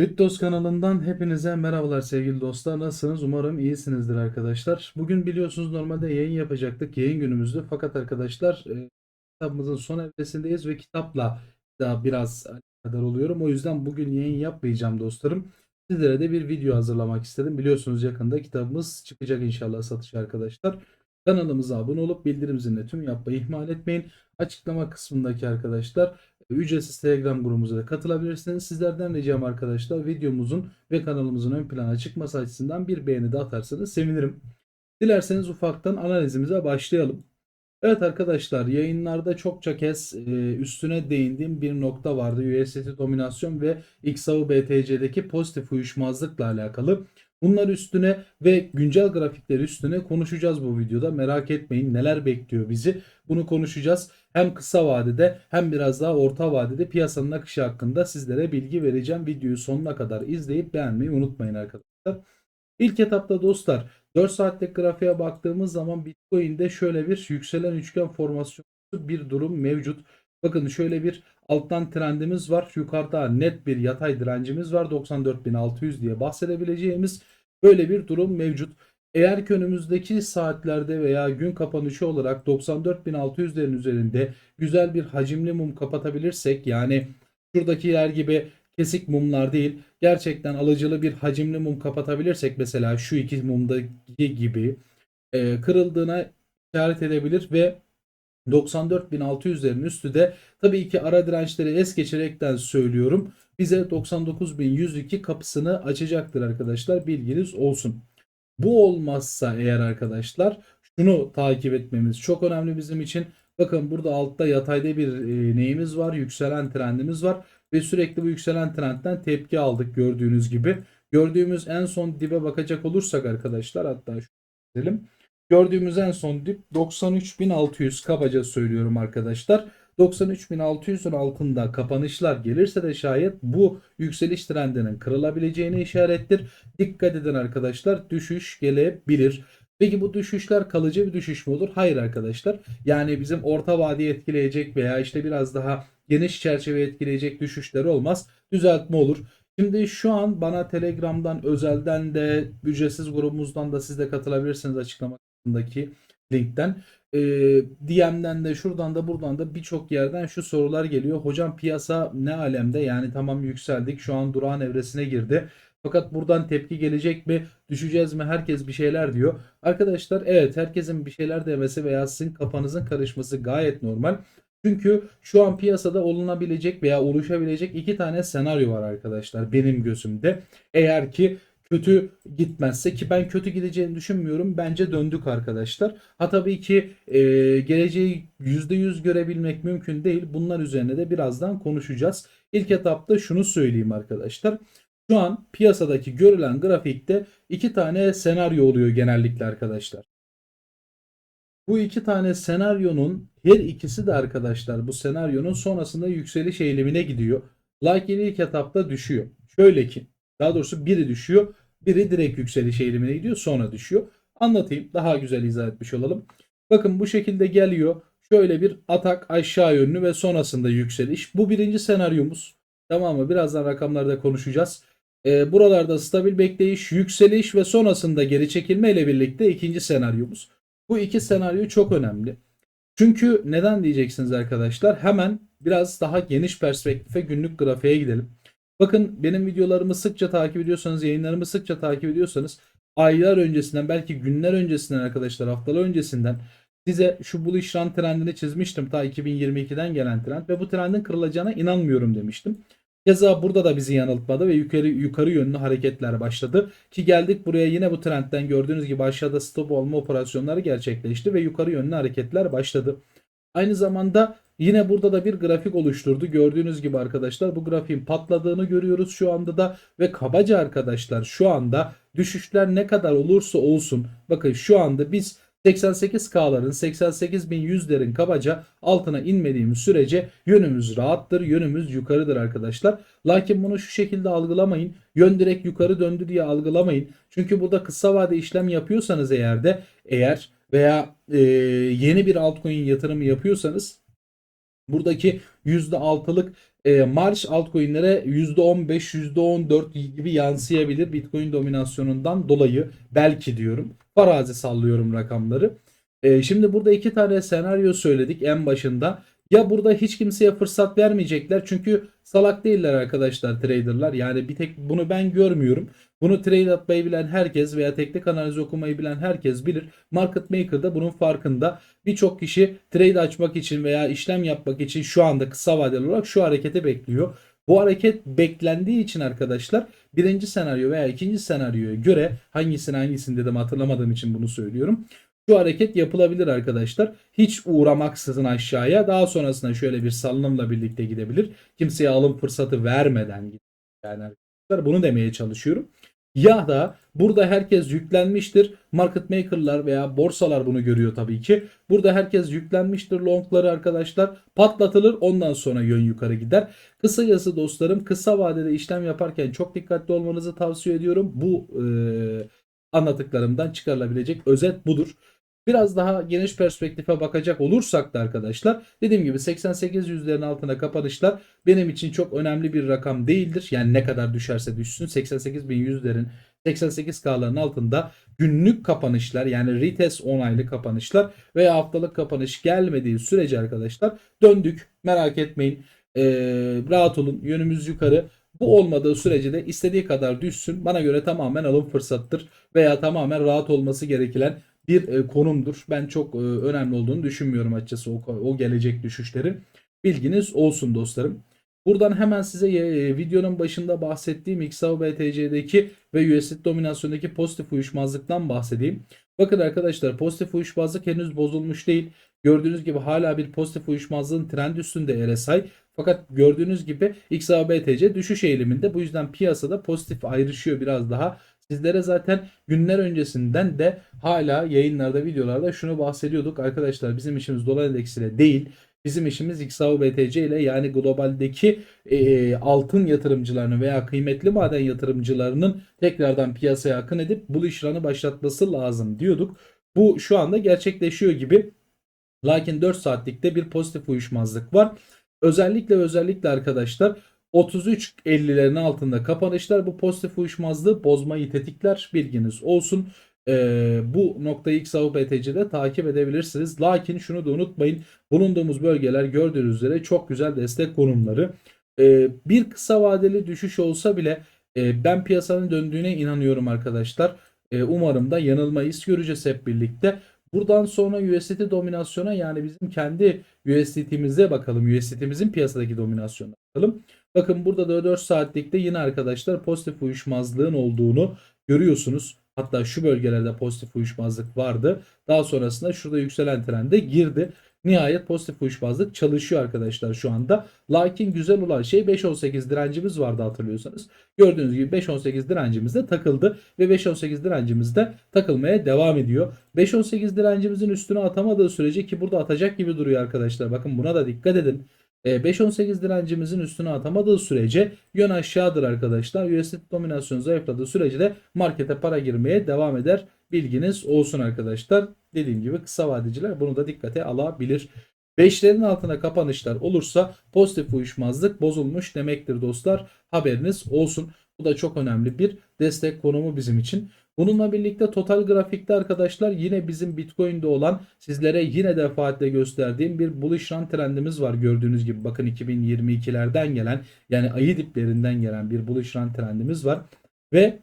Kriptos kanalından hepinize merhabalar sevgili dostlar. Nasılsınız? Umarım iyisinizdir arkadaşlar. Bugün biliyorsunuz normalde yayın yapacaktık. Yayın günümüzdü. Fakat arkadaşlar e, kitabımızın son evresindeyiz ve kitapla da biraz kadar oluyorum. O yüzden bugün yayın yapmayacağım dostlarım. Sizlere de bir video hazırlamak istedim. Biliyorsunuz yakında kitabımız çıkacak inşallah satışa arkadaşlar. Kanalımıza abone olup bildirim zilini tüm yapmayı ihmal etmeyin. Açıklama kısmındaki arkadaşlar ücretsiz Telegram grubumuza da katılabilirsiniz. Sizlerden ricam arkadaşlar videomuzun ve kanalımızın ön plana çıkması açısından bir beğeni de atarsanız sevinirim. Dilerseniz ufaktan analizimize başlayalım. Evet arkadaşlar yayınlarda çokça kez e, üstüne değindiğim bir nokta vardı. USDT dominasyon ve XAU BTC'deki pozitif uyuşmazlıkla alakalı. Bunlar üstüne ve güncel grafikler üstüne konuşacağız bu videoda. Merak etmeyin neler bekliyor bizi. Bunu konuşacağız. Hem kısa vadede hem biraz daha orta vadede piyasanın akışı hakkında sizlere bilgi vereceğim. Videoyu sonuna kadar izleyip beğenmeyi unutmayın arkadaşlar. İlk etapta dostlar 4 saatlik grafiğe baktığımız zaman Bitcoin'de şöyle bir yükselen üçgen formasyonu bir durum mevcut. Bakın şöyle bir alttan trendimiz var. Yukarıda net bir yatay direncimiz var. 94.600 diye bahsedebileceğimiz böyle bir durum mevcut. Eğer ki önümüzdeki saatlerde veya gün kapanışı olarak 94.600'lerin üzerinde güzel bir hacimli mum kapatabilirsek yani şuradaki yer gibi kesik mumlar değil gerçekten alıcılı bir hacimli mum kapatabilirsek mesela şu iki mumdaki gibi e, kırıldığına işaret edebilir ve 94.600'lerin üstü de tabii ki ara dirençleri es geçerekten söylüyorum. Bize 99.102 kapısını açacaktır arkadaşlar. Bilginiz olsun. Bu olmazsa eğer arkadaşlar şunu takip etmemiz çok önemli bizim için. Bakın burada altta yatayda bir e, neyimiz var? Yükselen trendimiz var. Ve sürekli bu yükselen trendten tepki aldık gördüğünüz gibi. Gördüğümüz en son dibe bakacak olursak arkadaşlar hatta şu edelim. Gördüğümüz en son dip 93.600 kabaca söylüyorum arkadaşlar. 93.600'ün altında kapanışlar gelirse de şayet bu yükseliş trendinin kırılabileceğine işarettir. Dikkat edin arkadaşlar düşüş gelebilir. Peki bu düşüşler kalıcı bir düşüş mü olur? Hayır arkadaşlar. Yani bizim orta vadeyi etkileyecek veya işte biraz daha geniş çerçeve etkileyecek düşüşler olmaz. Düzeltme olur. Şimdi şu an bana Telegram'dan özelden de ücretsiz grubumuzdan da siz de katılabilirsiniz açıklama kısmındaki linkten. E, DM'den de şuradan da buradan da birçok yerden şu sorular geliyor. Hocam piyasa ne alemde? Yani tamam yükseldik şu an durağan evresine girdi. Fakat buradan tepki gelecek mi? Düşeceğiz mi? Herkes bir şeyler diyor. Arkadaşlar evet herkesin bir şeyler demesi veya sizin kafanızın karışması gayet normal. Çünkü şu an piyasada olunabilecek veya oluşabilecek iki tane senaryo var arkadaşlar benim gözümde. Eğer ki kötü gitmezse ki ben kötü gideceğini düşünmüyorum. Bence döndük arkadaşlar. Ha tabii ki e, geleceği %100 görebilmek mümkün değil. Bunlar üzerine de birazdan konuşacağız. İlk etapta şunu söyleyeyim arkadaşlar. Şu an piyasadaki görülen grafikte iki tane senaryo oluyor genellikle arkadaşlar. Bu iki tane senaryonun her ikisi de arkadaşlar bu senaryonun sonrasında yükseliş eğilimine gidiyor. Lakin ilk etapta düşüyor. Şöyle ki daha doğrusu biri düşüyor. Biri direkt yükseliş eğilimine gidiyor sonra düşüyor. Anlatayım daha güzel izah etmiş olalım. Bakın bu şekilde geliyor. Şöyle bir atak aşağı yönlü ve sonrasında yükseliş. Bu birinci senaryomuz. Tamam mı? Birazdan rakamlarda konuşacağız. E, buralarda stabil bekleyiş, yükseliş ve sonrasında geri çekilme ile birlikte ikinci senaryomuz. Bu iki senaryo çok önemli. Çünkü neden diyeceksiniz arkadaşlar? Hemen biraz daha geniş perspektife günlük grafiğe gidelim. Bakın benim videolarımı sıkça takip ediyorsanız, yayınlarımı sıkça takip ediyorsanız aylar öncesinden belki günler öncesinden arkadaşlar haftalar öncesinden size şu bullish run trendini çizmiştim. Ta 2022'den gelen trend ve bu trendin kırılacağına inanmıyorum demiştim. Keza burada da bizi yanıltmadı ve yukarı yukarı yönlü hareketler başladı. Ki geldik buraya yine bu trendten gördüğünüz gibi aşağıda stop olma operasyonları gerçekleşti ve yukarı yönlü hareketler başladı. Aynı zamanda yine burada da bir grafik oluşturdu. Gördüğünüz gibi arkadaşlar bu grafiğin patladığını görüyoruz şu anda da ve kabaca arkadaşlar şu anda düşüşler ne kadar olursa olsun bakın şu anda biz 88K'ların 88.100'lerin kabaca altına inmediğimiz sürece yönümüz rahattır. Yönümüz yukarıdır arkadaşlar. Lakin bunu şu şekilde algılamayın. Yön direkt yukarı döndü diye algılamayın. Çünkü burada kısa vade işlem yapıyorsanız eğer de eğer veya e, yeni bir altcoin yatırımı yapıyorsanız buradaki %6'lık e, marş altcoin'lere %15, %14 gibi yansıyabilir Bitcoin dominasyonundan dolayı belki diyorum. Farazi sallıyorum rakamları. E, şimdi burada iki tane senaryo söyledik en başında. Ya burada hiç kimseye fırsat vermeyecekler çünkü salak değiller arkadaşlar traderlar. Yani bir tek bunu ben görmüyorum. Bunu trade atmayı bilen herkes veya teknik analiz okumayı bilen herkes bilir. Market Maker da bunun farkında. Birçok kişi trade açmak için veya işlem yapmak için şu anda kısa vadeli olarak şu hareketi bekliyor. Bu hareket beklendiği için arkadaşlar birinci senaryo veya ikinci senaryoya göre hangisini hangisini dedim hatırlamadığım için bunu söylüyorum. Şu hareket yapılabilir arkadaşlar. Hiç uğramaksızın aşağıya daha sonrasında şöyle bir salınımla birlikte gidebilir. Kimseye alım fırsatı vermeden gidebilir. Yani arkadaşlar bunu demeye çalışıyorum. Ya da burada herkes yüklenmiştir. Market maker'lar veya borsalar bunu görüyor tabii ki. Burada herkes yüklenmiştir longları arkadaşlar. Patlatılır ondan sonra yön yukarı gider. Kısacası dostlarım kısa vadede işlem yaparken çok dikkatli olmanızı tavsiye ediyorum. Bu e, anlattıklarımdan çıkarılabilecek özet budur. Biraz daha geniş perspektife bakacak olursak da arkadaşlar dediğim gibi 88 yüzlerin altına kapanışlar benim için çok önemli bir rakam değildir. Yani ne kadar düşerse düşsün 88 bin yüzlerin 88K'ların altında günlük kapanışlar yani retest onaylı kapanışlar veya haftalık kapanış gelmediği sürece arkadaşlar döndük. Merak etmeyin. Ee, rahat olun. Yönümüz yukarı. Bu olmadığı sürece de istediği kadar düşsün. Bana göre tamamen alım fırsattır veya tamamen rahat olması gereken bir e, konumdur. Ben çok e, önemli olduğunu düşünmüyorum açıkçası o, o gelecek düşüşlerin. Bilginiz olsun dostlarım. Buradan hemen size e, videonun başında bahsettiğim XAU BTC'deki ve USD dominasyondaki pozitif uyuşmazlıktan bahsedeyim. Bakın arkadaşlar pozitif uyuşmazlık henüz bozulmuş değil. Gördüğünüz gibi hala bir pozitif uyuşmazlığın trend üstünde RSI. Fakat gördüğünüz gibi XAU BTC düşüş eğiliminde. Bu yüzden piyasada pozitif ayrışıyor biraz daha. Sizlere zaten günler öncesinden de hala yayınlarda, videolarda şunu bahsediyorduk. Arkadaşlar bizim işimiz dolar endeksiyle değil. Bizim işimiz XAU BTC ile yani globaldeki e, altın yatırımcılarının veya kıymetli maden yatırımcılarının tekrardan piyasaya akın edip bu işlerini başlatması lazım diyorduk. Bu şu anda gerçekleşiyor gibi. Lakin 4 saatlikte bir pozitif uyuşmazlık var. Özellikle özellikle arkadaşlar 33.50'lerin altında kapanışlar bu pozitif uyuşmazlığı bozmayı tetikler bilginiz olsun. Ee, bu noktayı XAU BTC'de takip edebilirsiniz. Lakin şunu da unutmayın bulunduğumuz bölgeler gördüğünüz üzere çok güzel destek konumları. Ee, bir kısa vadeli düşüş olsa bile e, ben piyasanın döndüğüne inanıyorum arkadaşlar. E, umarım da yanılmayız göreceğiz hep birlikte. Buradan sonra USDT dominasyona yani bizim kendi USDT'mize bakalım. USDT'mizin piyasadaki dominasyonuna bakalım. Bakın burada da 4 saatlikte yine arkadaşlar pozitif uyuşmazlığın olduğunu görüyorsunuz. Hatta şu bölgelerde pozitif uyuşmazlık vardı. Daha sonrasında şurada yükselen trende girdi. Nihayet pozitif uyuşmazlık çalışıyor arkadaşlar şu anda. Lakin güzel olan şey 5.18 direncimiz vardı hatırlıyorsanız. Gördüğünüz gibi 5.18 direncimiz de takıldı ve 5.18 direncimiz de takılmaya devam ediyor. 5.18 direncimizin üstüne atamadığı sürece ki burada atacak gibi duruyor arkadaşlar. Bakın buna da dikkat edin. 5.18 e, direncimizin üstüne atamadığı sürece yön aşağıdır arkadaşlar. USD dominasyonu zayıfladığı sürece de markete para girmeye devam eder. Bilginiz olsun arkadaşlar. Dediğim gibi kısa vadeciler bunu da dikkate alabilir. 5'lerin altına kapanışlar olursa pozitif uyuşmazlık bozulmuş demektir dostlar. Haberiniz olsun. Bu da çok önemli bir destek konumu bizim için. Bununla birlikte total grafikte arkadaşlar yine bizim Bitcoin'de olan sizlere yine defaatle gösterdiğim bir bullish run trendimiz var gördüğünüz gibi. Bakın 2022'lerden gelen yani ayı diplerinden gelen bir bullish run trendimiz var. Ve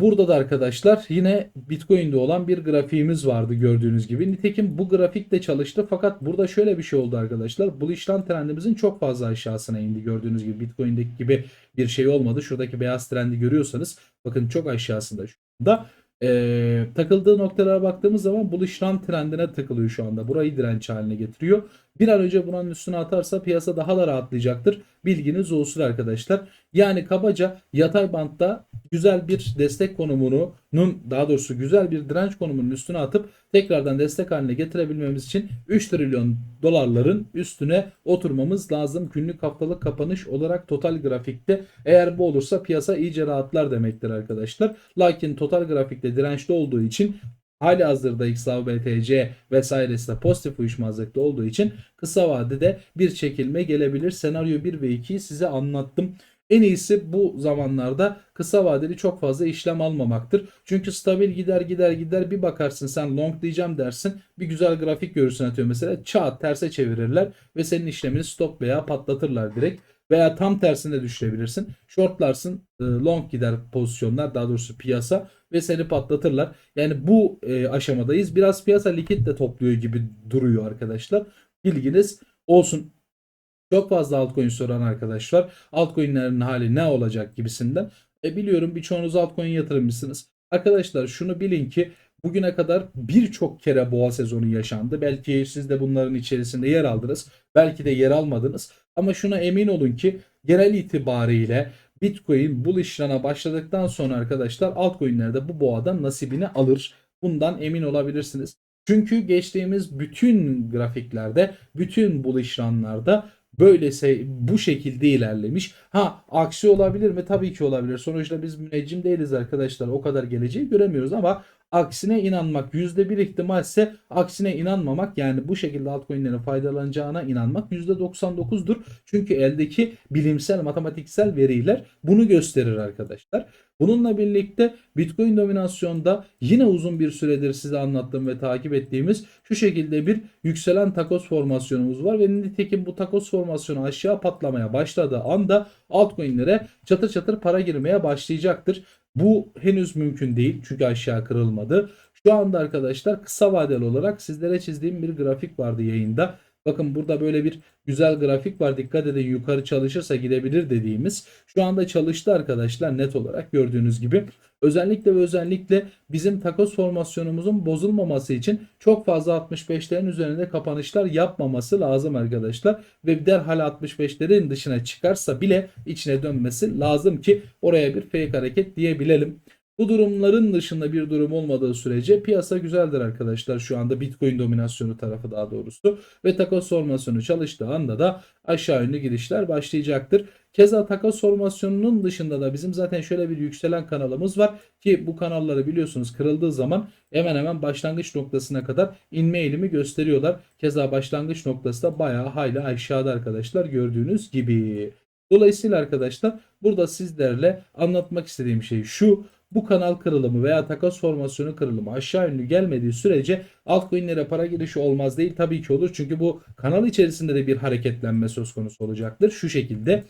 burada da arkadaşlar yine Bitcoin'de olan bir grafiğimiz vardı gördüğünüz gibi. Nitekim bu grafik de çalıştı fakat burada şöyle bir şey oldu arkadaşlar. Bu işlem trendimizin çok fazla aşağısına indi gördüğünüz gibi. Bitcoin'deki gibi bir şey olmadı. Şuradaki beyaz trendi görüyorsanız bakın çok aşağısında şu anda. Ee, takıldığı noktalara baktığımız zaman bu işlem trendine takılıyor şu anda. Burayı direnç haline getiriyor. Bir an önce bunun üstüne atarsa piyasa daha da rahatlayacaktır. Bilginiz olsun arkadaşlar. Yani kabaca yatay bantta güzel bir destek konumunun daha doğrusu güzel bir direnç konumunun üstüne atıp tekrardan destek haline getirebilmemiz için 3 trilyon dolarların üstüne oturmamız lazım. Günlük haftalık kapanış olarak total grafikte eğer bu olursa piyasa iyice rahatlar demektir arkadaşlar. Lakin total grafikte dirençli olduğu için hali hazırda XAV, BTC vesairesi de pozitif uyuşmazlıkta olduğu için kısa vadede bir çekilme gelebilir. Senaryo 1 ve 2'yi size anlattım. En iyisi bu zamanlarda kısa vadeli çok fazla işlem almamaktır. Çünkü stabil gider gider gider bir bakarsın sen long diyeceğim dersin. Bir güzel grafik görürsün atıyor mesela. Çat terse çevirirler ve senin işlemini stop veya patlatırlar direkt. Veya tam tersine düşürebilirsin. Shortlarsın e, long gider pozisyonlar daha doğrusu piyasa ve seni patlatırlar. Yani bu e, aşamadayız. Biraz piyasa likit de topluyor gibi duruyor arkadaşlar. Bilginiz olsun. Çok fazla altcoin soran arkadaşlar. Altcoin'lerin hali ne olacak gibisinden. E biliyorum birçoğunuz altcoin yatırımcısınız. Arkadaşlar şunu bilin ki bugüne kadar birçok kere boğa sezonu yaşandı. Belki siz de bunların içerisinde yer aldınız. Belki de yer almadınız. Ama şuna emin olun ki genel itibariyle Bitcoin bulishlan'a başladıktan sonra arkadaşlar altcoin'lerde bu boğadan nasibini alır. Bundan emin olabilirsiniz. Çünkü geçtiğimiz bütün grafiklerde, bütün bulishlanlarda böylese bu şekilde ilerlemiş. Ha aksi olabilir mi? Tabii ki olabilir. Sonuçta biz müneccim değiliz arkadaşlar. O kadar geleceği göremiyoruz ama aksine inanmak %1 ihtimalse aksine inanmamak yani bu şekilde altcoin'lerin faydalanacağına inanmak %99'dur. Çünkü eldeki bilimsel matematiksel veriler bunu gösterir arkadaşlar. Bununla birlikte Bitcoin dominasyonda yine uzun bir süredir size anlattığım ve takip ettiğimiz şu şekilde bir yükselen takos formasyonumuz var ve nitekim bu takos formasyonu aşağı patlamaya başladığı anda altcoin'lere çatır çatır para girmeye başlayacaktır. Bu henüz mümkün değil çünkü aşağı kırılmadı. Şu anda arkadaşlar kısa vadeli olarak sizlere çizdiğim bir grafik vardı yayında. Bakın burada böyle bir güzel grafik var. Dikkat edin yukarı çalışırsa gidebilir dediğimiz. Şu anda çalıştı arkadaşlar net olarak gördüğünüz gibi. Özellikle ve özellikle bizim takoz formasyonumuzun bozulmaması için çok fazla 65'lerin üzerinde kapanışlar yapmaması lazım arkadaşlar. Ve derhal 65'lerin dışına çıkarsa bile içine dönmesi lazım ki oraya bir fake hareket diyebilelim. Bu durumların dışında bir durum olmadığı sürece piyasa güzeldir arkadaşlar. Şu anda Bitcoin dominasyonu tarafı daha doğrusu ve takas formasyonu çalıştığı anda da aşağı yönlü gidişler başlayacaktır. Keza takas formasyonunun dışında da bizim zaten şöyle bir yükselen kanalımız var ki bu kanalları biliyorsunuz kırıldığı zaman hemen hemen başlangıç noktasına kadar inme eğilimi gösteriyorlar. Keza başlangıç noktası da bayağı hayli aşağıda arkadaşlar gördüğünüz gibi. Dolayısıyla arkadaşlar burada sizlerle anlatmak istediğim şey şu bu kanal kırılımı veya takas formasyonu kırılımı aşağı yönlü gelmediği sürece altcoin'lere para girişi olmaz değil tabii ki olur. Çünkü bu kanal içerisinde de bir hareketlenme söz konusu olacaktır. Şu şekilde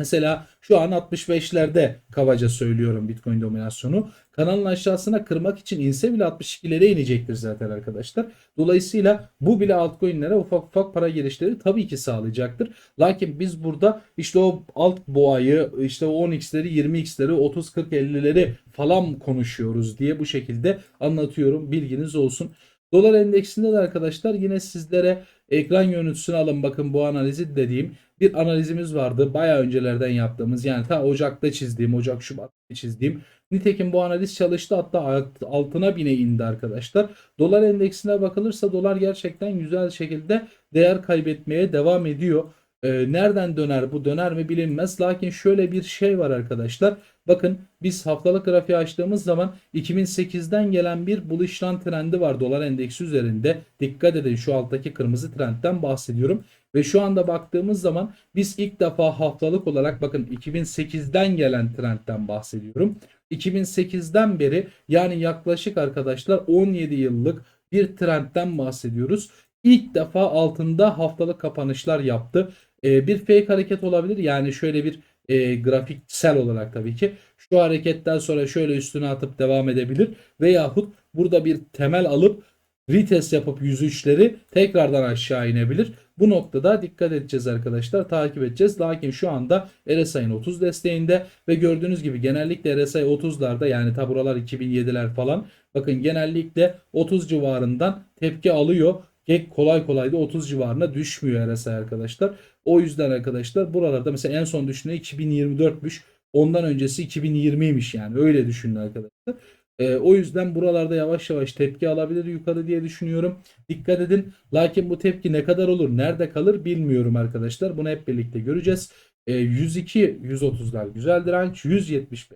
Mesela şu an 65'lerde kabaca söylüyorum Bitcoin dominasyonu. Kanalın aşağısına kırmak için inse bile 62'lere inecektir zaten arkadaşlar. Dolayısıyla bu bile altcoin'lere ufak ufak para girişleri tabii ki sağlayacaktır. Lakin biz burada işte o alt boğayı işte o 10x'leri 20x'leri 30 40 50'leri falan konuşuyoruz diye bu şekilde anlatıyorum. Bilginiz olsun. Dolar endeksinde de arkadaşlar yine sizlere ekran görüntüsünü alın bakın bu analizi dediğim bir analizimiz vardı. Bayağı öncelerden yaptığımız yani ta Ocak'ta çizdiğim, Ocak Şubat'ta çizdiğim. Nitekim bu analiz çalıştı hatta altına bine indi arkadaşlar. Dolar endeksine bakılırsa dolar gerçekten güzel şekilde değer kaybetmeye devam ediyor. Ee, nereden döner bu döner mi bilinmez. Lakin şöyle bir şey var arkadaşlar. Bakın biz haftalık grafiği açtığımız zaman 2008'den gelen bir buluşlan trendi var dolar endeksi üzerinde. Dikkat edin şu alttaki kırmızı trendten bahsediyorum. Ve şu anda baktığımız zaman biz ilk defa haftalık olarak bakın 2008'den gelen trendten bahsediyorum. 2008'den beri yani yaklaşık arkadaşlar 17 yıllık bir trendten bahsediyoruz. İlk defa altında haftalık kapanışlar yaptı. Ee, bir fake hareket olabilir. Yani şöyle bir e, grafiksel olarak tabii ki şu hareketten sonra şöyle üstüne atıp devam edebilir. Veyahut burada bir temel alıp retest yapıp 103'leri tekrardan aşağı inebilir. Bu noktada dikkat edeceğiz arkadaşlar. Takip edeceğiz. Lakin şu anda RSI'nin 30 desteğinde ve gördüğünüz gibi genellikle RSI 30'larda yani taburalar 2007'ler falan. Bakın genellikle 30 civarından tepki alıyor. Gek kolay kolay da 30 civarına düşmüyor RSI arkadaşlar. O yüzden arkadaşlar buralarda mesela en son düşüne 2024'müş. Ondan öncesi 2020'ymiş yani öyle düşünün arkadaşlar. E, o yüzden buralarda yavaş yavaş tepki alabilir yukarı diye düşünüyorum. Dikkat edin. Lakin bu tepki ne kadar olur, nerede kalır bilmiyorum arkadaşlar. Bunu hep birlikte göreceğiz. E, 102 130'lar güzel direnç, 175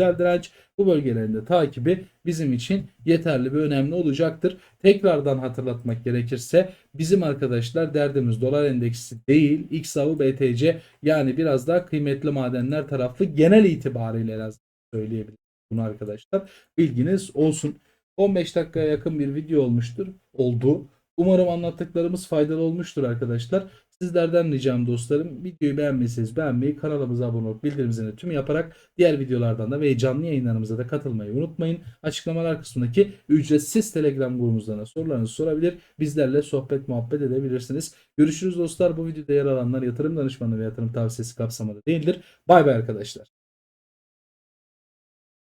güzel direnç. Bu bölgelerin de takibi bizim için yeterli ve önemli olacaktır. Tekrardan hatırlatmak gerekirse bizim arkadaşlar derdimiz dolar endeksi değil XAU BTC yani biraz daha kıymetli madenler taraflı genel itibariyle en azından söyleyebilirim bunu arkadaşlar. Bilginiz olsun. 15 dakikaya yakın bir video olmuştur. Oldu. Umarım anlattıklarımız faydalı olmuştur arkadaşlar. Sizlerden ricam dostlarım videoyu beğenmişseniz beğenmeyi, kanalımıza abone olup bildirim zilini tüm yaparak diğer videolardan da ve canlı yayınlarımıza da katılmayı unutmayın. Açıklamalar kısmındaki ücretsiz Telegram grubumuzdan da sorularınızı sorabilir. Bizlerle sohbet muhabbet edebilirsiniz. Görüşürüz dostlar. Bu videoda yer alanlar yatırım danışmanlığı ve yatırım tavsiyesi kapsamında değildir. Bay bay arkadaşlar.